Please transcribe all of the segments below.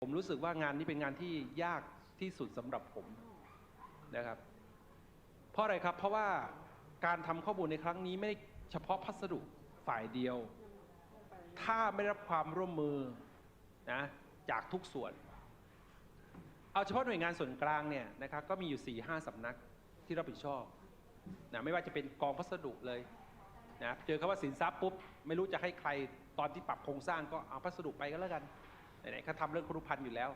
ผมรู้สึกว่างานนี้เป็นงานที่ยากที่สุดสำหรับผมนะครับ เพราะอะไรครับเพราะว่าการทำข้อมูลในครั้งนี้ไม่ได้เฉพาะพัสดุฝ่ายเดียว ถ้าไม่รับความร่วมมือนะจากทุกส่วน เอาเฉพาะหน่วยงานส่วนกลางเนี่ยนะครับก็มีอยู่4ี่ห้าสำนักที่รับผิดชอบนะไม่ว่าจะเป็นกองพัสดุเลยนะเจอคำว่าสินทรัพย์ปุ๊บไม่รู้จะให้ใครตอนที่ปรับโครงสร้างก็เอาพัสดุไปก็แล้วกัน ไหนๆเขาทำเรื่องครุพันธ์อยู่แล้ว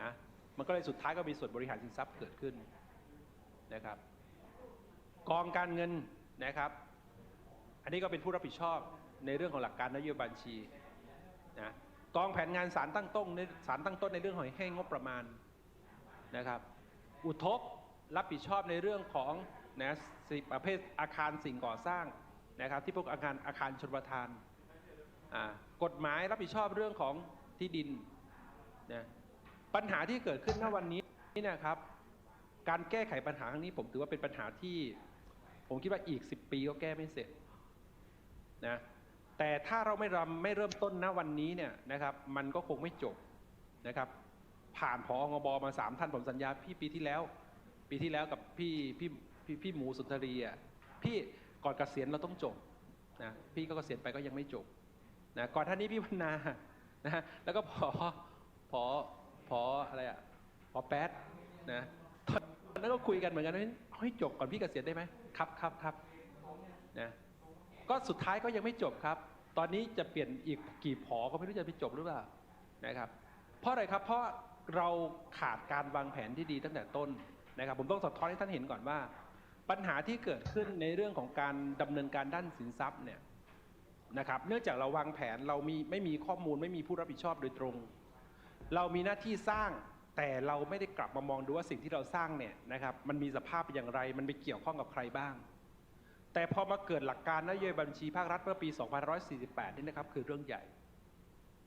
นะมันก็เลยสุดท้ายก็มีส่วนบริหารสินทรัพย์เกิดขึ้นนะครับกองการเงินนะครับ อันนี้ก็เป็นผู้รับผิดชอบในเรื่องของหลักการนโยบายบัญชีนะกองแผนงานสารตั้งต้นในสารตั้งต้นในเรื่องของให้งบประมาณนะครับ อุทกรับผิดชอบในเรื่องของนะสิประเภทอาคารสิ่งก่อสร้างนะครับ ที่พวกอาคารอาคารชนประทานกฎหมายรับผิดชอบเรื่องของ ที่ดินนะปัญหาที่เกิดขึ้นณวันนี้นี่นะครับ การแก้ไขปัญหาครั้งนี้ผมถือว่าเป็นปัญหาที่ ผมคิดว่าอีก 10 ปีก็แก้ไม่เสร็จนะแต่ถ้าเราไม่รำไม่เริ่มต้นณวันนี้เนี่ยนะครับ มันก็คงไม่จบนะครับ ผ่านพองบมาสามท่านผมสัญญาพี่ปีที่แล้ว ปีที่แล้วกับพี่พี่พี่พี่หมูสุนทรีอะพี่ก่อนเกษียณเราต้องจบนะพี่ก็เกษียณไปก็ยังไม่จบนะก่อนท่านนี้พี่วรรณา นะ แล้วก็พอพอพออะไรอะพอแป๊ดนะตอนนั้นก็คุยกันเหมือนกันว่าอาให้จบก่อนพี่เกษียณได้ไหมครับครับครับนะก็สุดท้ายก็ยังไม่จบครับ ตอนนี้จะเปลี่ยนอีกกี่ผอก็ไม่รู้จะไปจบหรือเปล่านะครับ เพราะอะไรครับเพราะเราขาดการวางแผนที่ดีตั้งแต่ต้นนะครับ ผมต้องสะท้อนให้ท่านเห็นก่อนว่า ปัญหาที่เกิดขึ้นในเรื่องของการดำเนินการด้านสินทรัพย์เนี่ย นะครับ เนื่องจากเราวางแผนเรามีไม่มีข้อมูลไม่มีผู้รับผิดชอบโดยตรง เรามีหน้าที่สร้างแต่เราไม่ได้กลับมามองดูว่าสิ่งที่เราสร้างเนี่ยนะครับมันมีสภาพเป็นอย่างไร มันไปเกี่ยวข้องกับใครบ้าง แต่พอมาเกิดหลักการนโยบายบัญชีภาครัฐเมื่อปี2548 นี่นะครับคือเรื่องใหญ่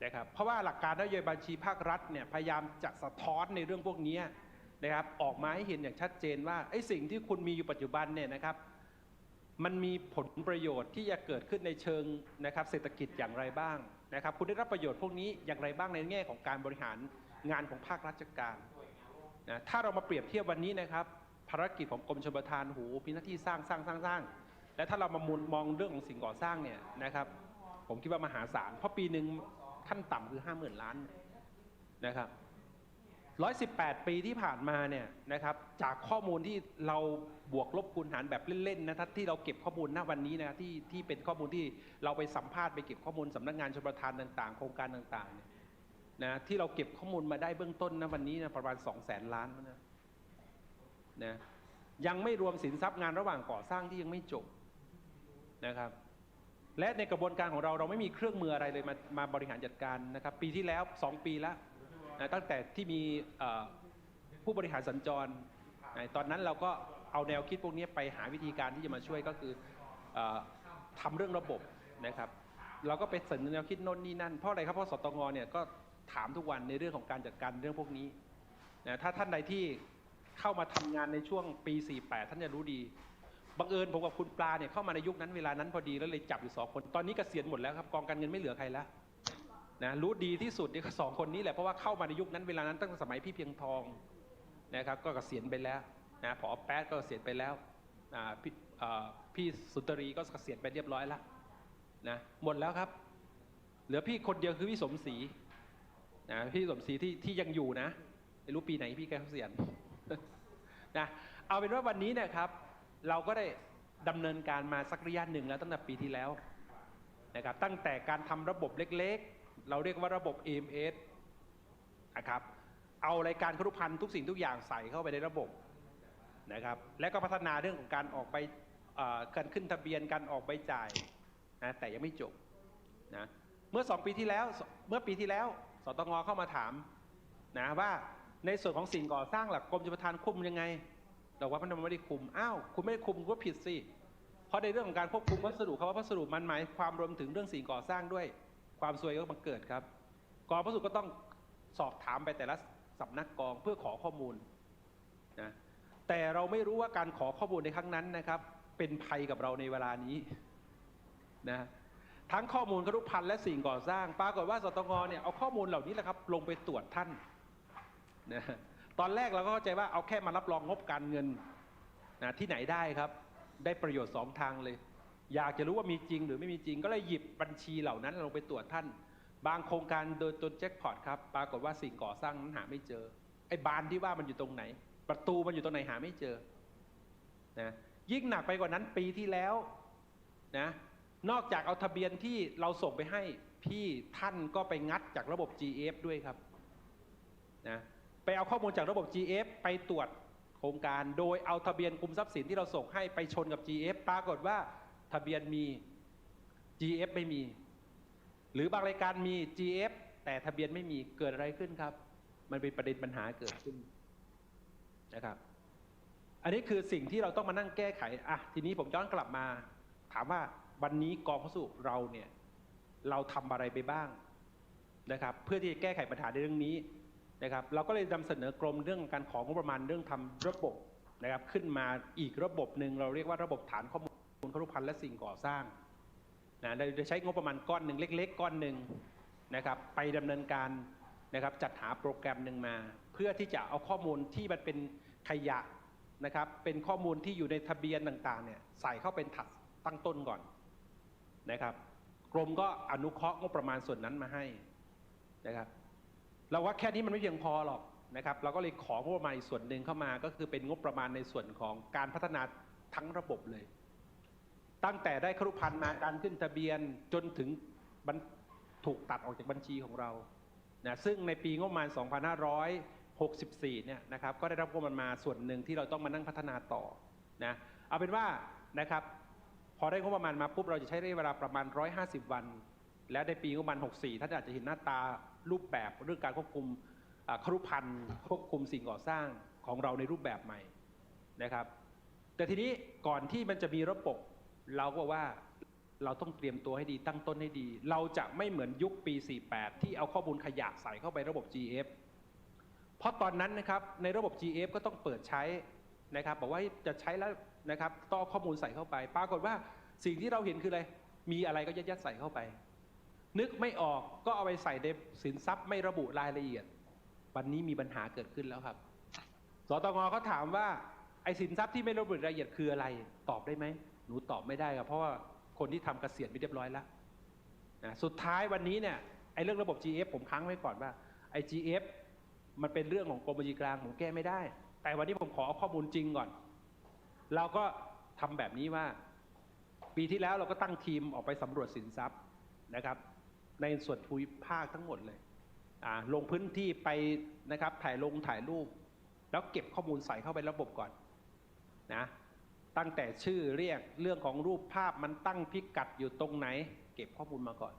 นะครับเพราะว่าหลักการนโยบายบัญชีภาครัฐเนี่ยพยายามจะสะท้อนในเรื่องพวกนี้นะครับออกมาให้เห็นอย่างชัดเจนว่าไอ้สิ่งที่คุณมีอยู่ปัจจุบันเนี่ยนะครับ มันมีผลประโยชน์ที่จะเกิดขึ้นในเชิงนะครับเศรษฐกิจอย่างไรบ้างนะครับ คุณได้รับประโยชน์พวกนี้อย่างไรบ้างในแง่ของการบริหารงานของภาคราชการนะถ้าเรามาเปรียบเทียบวันนี้นะครับ ภารกิจของกรมชลประทานหูมีหน้าที่สร้างสร้างสร้างสร้างและถ้าเรามามุนมองเรื่องของสิ่งก่อสร้างเนี่ยนะครับ ผมคิดว่ามหาศาลเพราะปีหนึ่งขั้นต่ำคือห้าหมื่นล้านนะครับ ร้อยสิบแปดปีที่ผ่านมาเนี่ยนะครับจากข้อมูลที่เราบวกลบคูณหารแบบเล่นๆนะครัที่เราเก็บข้อมูลณวันนี้นะที่ที่เป็นข้อมูลที่เราไปสัมภาษณ์ไปเก็บข้อมูลสำนักงานชลประทานต่างๆ โครงการต่างๆเนี่ยนะที่เราเก็บข้อมูลมาได้เบื้องต้นนะวันนี้นะประมาณสองแสนล้านนะนะยังไม่รวมสินทรัพย์งานระหว่างก่อสร้างที่ยังไม่จบนะครับและในกระบวนการของเราเราไม่มีเครื่องมืออะไรเลยมามาบริหารจัดการนะครับปีที่แล้ว 2 ปีแล้ว นะตั้งแต่ที่มีผู้บริหารสัญจรนะตอนนั้นเราก็เอาแนวคิดพวกนี้ไปหาวิธีการที่จะมาช่วยก็คือออทำเรื่องระบบนะครับเราก็ไปเสนอแนวคิดโน่นนี่นั่นเพราะอะไรครับเพราะสตงเนี่ยก็ถามทุกวันในเรื่องของการจัดการเรื่องพวกนี้นะถ้าท่านใดที่เข้ามาทำงานในช่วงปี 48 ท่านจะรู้ดีบังเอิญผมกับคุณปลาเนี่ยเข้ามาในยุคนั้นเวลานั้นพอดีแล้วเลยจับอยู่สองคนตอนนี้เกษียณหมดแล้วครับกองการเงินไม่เหลือใครแล้ว นะรู้ดีที่สุดนี่ก็สองคนนี้แหละเพราะว่าเข้ามาในยุคนั้นเวลานั้นตั้งแต่สมัยพี่เพียงทองนะครับก็เกษียณไปแล้วนะพอแป๊ดก็เกษียณไปแล้วอ่าพี่พี่สุนทรีก็เกษียณไปเรียบร้อยแล้วนะหมดแล้วครับเหลือพี่คนเดียวคือพี่สมศรีนะพี่สมศรีที่ที่ยังอยู่นะไม่รู้ปีไหนพี่แกเกษียณนะเอาเป็นว่าวันนี้เนะครับ เราก็ได้ดำเนินการมาสักระยะหนึ่งแล้วตั้งแต่ปีที่แล้วนะครับตั้งแต่การทำระบบเล็กๆ เราเรียกว่าระบบ EMS นะครับเอารายการครุพันธ์ทุกสิ่งทุกอย่างใส่เข้าไปในระบบนะครับและก็พัฒนาเรื่องของการออกไปเการขึ้นทะเบียนการออกใบจ่ายนะแต่ยังไม่จบนะเมื่อสองปีที่แล้วเมื่อปีที่แล้วสตงเข้ามาถามนะว่าในส่วนของสิ่งก่อสร้างหลักกรมชลประทานคุมยังไงเราว่ามันไม่ได้คุมอ้าวคุณไม่ได้คุมก็ผิดสิเพราะในเรื่องของการควบคุมวัสดุคำว่าวัสดุมันหมายความรวมถึงเรื่องสิ่งก่อสร้างด้วย ความซวยก็บังเกิดครับ กองวัสดุก็ต้องสอบถามไปแต่ละสำนักกองเพื่อขอข้อมูลนะแต่เราไม่รู้ว่าการขอข้อมูลในครั้งนั้นนะครับ เป็นภัยกับเราในเวลานี้นะทั้งข้อมูลครุพันธ์และสิ่งก่อสร้าง ปรากฏว่าสตงเนี่ยเอาข้อมูลเหล่านี้แหละครับ ลงไปตรวจท่านนะตอนแรกเราก็เข้าใจว่าเอาแค่มารับรองงบการเงินนะที่ไหนได้ครับ ได้ประโยชน์สองทางเลย อยากจะรู้ว่ามีจริงหรือไม่มีจริง ก็เลยหยิบบัญชีเหล่านั้นลงไปตรวจท่าน บางโครงการโดยตนแจ็คพอตครับปรากฏว่าสิ่งก่อสร้างนั้นหาไม่เจอไอ้บานที่ว่ามันอยู่ตรงไหน ประตูมันอยู่ตรงไหนหาไม่เจอนะยิ่งหนักไปกว่านั้นปีที่แล้วนะนอกจากเอาทะเบียนที่เราส่งไปให้พี่ท่านก็ไปงัดจากระบบ GF ด้วยครับนะไปเอาข้อมูลจากระบบ GF ไปตรวจโครงการ โดยเอาทะเบียนกลุ่มทรัพย์สินที่เราส่งให้ไปชนกับ GF ปรากฏว่า ทะเบียนมี GF ไม่มี หรือบางรายการมี GF แต่ทะเบียนไม่มีเกิดอะไรขึ้นครับ มันเป็นประเด็นปัญหาเกิดขึ้นนะครับ อันนี้คือสิ่งที่เราต้องมานั่งแก้ไขอะทีนี้ผมย้อนกลับมา ถามว่าวันนี้กองพัสดุเราเนี่ย เราทำอะไรไปบ้างนะครับ เพื่อที่จะแก้ไขปัญหาในเรื่องนี้นะครับ เราก็เลยนำเสนอกรมเรื่องการของงบประมาณเรื่องทำระบบนะครับ ขึ้นมาอีกระบบหนึ่งเราเรียกว่าระบบฐานข้อมูล ครุพันธ์และสิ่งก่อสร้างนะเราจะใช้งบประมาณก้อนหนึ่งเล็ก ๆ ก้อนหนึ่งนะครับไปดำเนินการนะครับจัดหาโปรแกรมหนึ่งมา เพื่อที่จะเอาข้อมูลที่มันเป็นขยะนะครับเป็นข้อมูลที่อยู่ในทะเบียนต่างๆเนี่ยใส่เข้าเป็นถัดตั้งต้นก่อนนะครับกรมก็อนุเคราะห์งบประมาณส่วนนั้นมาให้นะครับเราว่าแค่นี้มันไม่เพียงพอหรอกนะครับเราก็เลยของบประมาณอีกส่วนหนึ่งเข้ามาก็คือเป็นงบประมาณในส่วนของการพัฒนาทั้งระบบเลย ตั้งแต่ได้ครุพันธ์มาการขึ้นทะเบียนจนถึงถูกตัดออกจากบัญชีของเรานะซึ่งในปีงบประมาณ 2564 เนี่ยนะครับก็ได้รับงบประมาณมาส่วนหนึ่งที่เราต้องมานั่งพัฒนาต่อนะเอาเป็นว่านะครับพอได้งบประมาณมาปุ๊บเราจะใช้ระยะเวลาประมาณ 150 วัน แล้วในปีงบประมาณ 64 ท่านอาจจะเห็นหน้าตารูปแบบเรื่องการควบคุมครุพันธ์ควบคุมสิ่งก่อสร้างของเราในรูปแบบใหม่นะครับแต่ทีนี้ก่อนที่มันจะมีระบบ เราก็ว่าเราต้องเตรียมตัวให้ดีตั้งต้นให้ดี เราจะไม่เหมือนยุคปี 48 ที่เอาข้อมูลขยะใส่เข้าไประบบ GF เพราะตอนนั้นนะครับในระบบ GF ก็ต้องเปิดใช้นะครับบอกว่าจะใช้แล้วนะครับต้องข้อมูลใส่เข้าไป ปรากฏว่าสิ่งที่เราเห็นคืออะไร มีอะไรก็ยัดยัดใส่เข้าไป นึกไม่ออกก็เอาไปใส่ในสินทรัพย์ไม่ระบุรายละเอียด วันนี้มีปัญหาเกิดขึ้นแล้วครับสตงเขาถามว่าไอ้สินทรัพย์ที่ไม่ระบุรายละเอียดคืออะไรตอบได้ไหม หนูตอบไม่ได้ครับเพราะว่าคนที่ทำเกษียณไปเรียบร้อยแล้วนะสุดท้ายวันนี้เนี่ยไอ้เรื่องระบบ GF ผมค้างไว้ก่อนว่าไอ้ GF มันเป็นเรื่องของกรมบัญชีกลางผมแก้ไม่ได้ แต่วันนี้ผมขอเอาข้อมูลจริงก่อน เราก็ทำแบบนี้ว่า ปีที่แล้วเราก็ตั้งทีมออกไปสำรวจสินทรัพย์นะครับ ในส่วนภูมิภาคทั้งหมดเลยอ่าลงพื้นที่ไปนะครับถ่ายลงถ่ายรูป แล้วเก็บข้อมูลใส่เข้าไประบบก่อนนะ ตั้งแต่ชื่อเรียกเรื่องของรูปภาพมันตั้งพิกัดอยู่ตรงไหน เก็บข้อมูลมาก่อน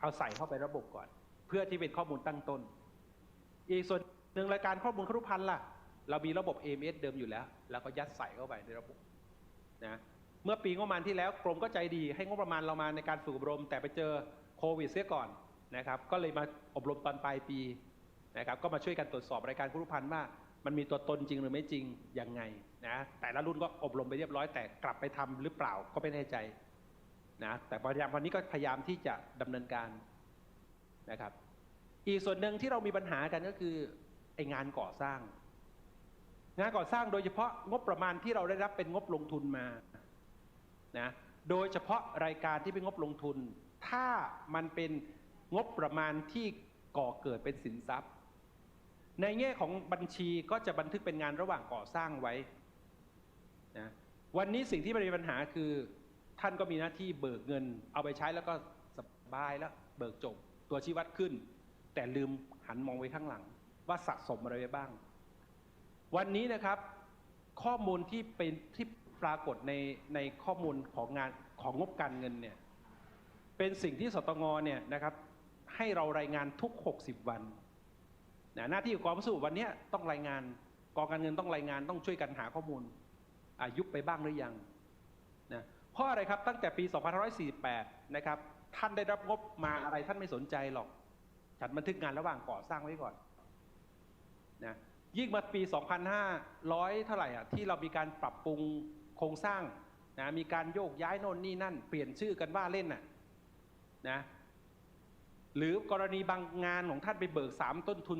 เอาใส่เข้าไประบบก่อน เพื่อที่เป็นข้อมูลตั้งต้น อีกส่วนหนึ่งรายการข้อมูลครุพันธ์ล่ะ เรามีระบบ AMS เดิมอยู่แล้ว แล้วก็ยัดใส่เข้าไปในระบบนะเมื่อปีงบประมาณที่แล้วกรมก็ใจดีให้งบประมาณเรามาในการฝึกอบรม แต่ไปเจอโควิดเสียก่อนนะครับ ก็เลยมาอบรมตอนปลายปีนะครับ ก็มาช่วยกันตรวจสอบรายการครุพันธ์ว่า มันมีตัวตนจริงหรือไม่จริงยังไง นะแต่ละรุ่นก็อบรมไปเรียบร้อยแต่กลับไปทำหรือเปล่าก็ไม่แน่ใจนะแต่พยายามวันนี้ก็พยายามที่จะดำเนินการนะครับ อีกส่วนหนึ่งที่เรามีปัญหากันก็คือไองานก่อสร้าง งานก่อสร้างโดยเฉพาะงบประมาณที่เราได้รับเป็นงบลงทุนมานะโดยเฉพาะรายการที่เป็นงบลงทุน ถ้ามันเป็นงบประมาณที่ก่อเกิดเป็นสินทรัพย์ ในแง่ของบัญชีก็จะบันทึกเป็นงานระหว่างก่อสร้างไว้ นะวันนี้สิ่งที่มันมีปัญหาคือท่านก็มีหน้าที่เบิกเงิน เอาไปใช้แล้วก็สบายแล้วเบิกจบตัวชี้วัดขึ้น แต่ลืมหันมองไว้ข้างหลัง ว่าสะสมอะไรไว้บ้าง วันนี้นะครับข้อมูลที่เป็นที่ปรากฏในในข้อมูลของงานของงบการเงินเนี่ยเป็นสิ่งที่สตงเนี่ยนะครับให้เรารายงานทุก 60 วันนะหน้าที่ของกองพิสูจน์วันนี้ต้องรายงานกองการเงินต้องรายงานต้องช่วยกันหาข้อมูล อายุไปบ้างหรือยังนะเพราะอะไรครับตั้งแต่ปี 2548 นะครับ ท่านได้รับงบมาอะไรท่านไม่สนใจหรอก ฉันบันทึกงานระหว่างก่อสร้างไว้ก่อนนะยิ่งมาปี 2,500 เท่าไหร่อะที่เรามีการปรับปรุงโครงสร้างนะมีการโยกย้ายโน่นนี่นั่น เปลี่ยนชื่อกันว่าเล่นน่ะนะหรือกรณีบางงานของท่านไปเบิกสามต้นทุน